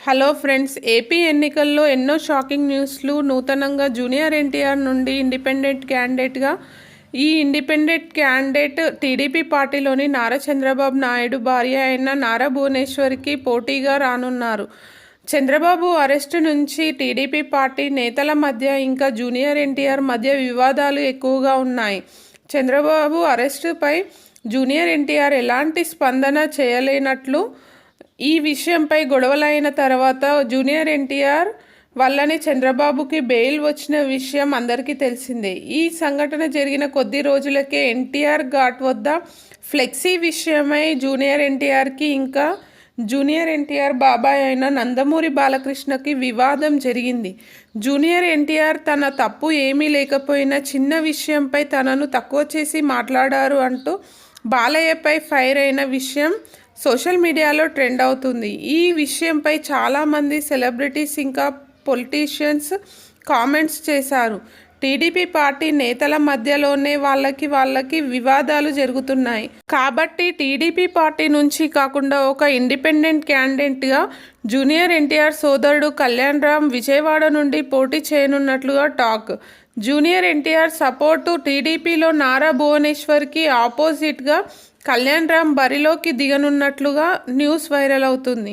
Hello friends AP ఎన్నికల్లో ఎన్నో shocking న్యూస్లు నూతనంగా జూనియర్ ఎన్టీఆర్ నుండి ఇండిపెండెంట్ క్యాండిడేట్గా ఈ ఇండిపెండెంట్ క్యాండిడేట్ టీడీపీ పార్టీలోని నారా చంద్రబాబు నాయుడు భార్య అయిన నారా భువనేశ్వర్కి పోటీగా రానున్నారు. చంద్రబాబు అరెస్టు నుంచి టీడీపీ పార్టీ నేతల మధ్య ఇంకా జూనియర్ ఎన్టీఆర్ మధ్య వివాదాలు ఎక్కువగా ఉన్నాయి. చంద్రబాబు అరెస్టుపై జూనియర్ ఎన్టీఆర్ ఎలాంటి స్పందన చేయలేనట్లు ఈ విషయంపై గొడవలైన తర్వాత జూనియర్ ఎన్టీఆర్ వల్లనే చంద్రబాబుకి బెయిల్ వచ్చిన విషయం అందరికీ తెలిసిందే. ఈ సంఘటన జరిగిన కొద్ది రోజులకే ఎన్టీఆర్ ఘాట్ వద్ద ఫ్లెక్సీ విషయమై జూనియర్ ఎన్టీఆర్కి ఇంకా జూనియర్ ఎన్టీఆర్ బాబాయ్ అయిన నందమూరి బాలకృష్ణకి వివాదం జరిగింది. జూనియర్ ఎన్టీఆర్ తన తప్పు ఏమీ లేకపోయినా చిన్న విషయంపై తనను తక్కువ చేసి మాట్లాడారు అంటూ బాలయ్యపై ఫైర్ అయిన విషయం సోషల్ మీడియాలో ట్రెండ్ అవుతుంది. ఈ విషయంపై చాలామంది సెలబ్రిటీస్ ఇంకా పొలిటీషియన్స్ కామెంట్స్ చేశారు. టీడీపీ పార్టీ నేతల మధ్యలోనే వాళ్ళకి వాళ్ళకి వివాదాలు జరుగుతున్నాయి. కాబట్టి టీడీపీ పార్టీ నుంచి కాకుండా ఒక ఇండిపెండెంట్ క్యాండిడేట్గా జూనియర్ ఎన్టీఆర్ సోదరుడు కళ్యాణ్ రామ్ విజయవాడ నుండి పోటీ చేయనున్నట్లుగా టాక్. జూనియర్ ఎన్టీఆర్ సపోర్టు టీడీపీలో నారా భువనేశ్వర్కి ఆపోజిట్గా కళ్యాణ్ రామ్ బరిలోకి దిగనున్నట్లుగా న్యూస్ వైరల్ అవుతుంది.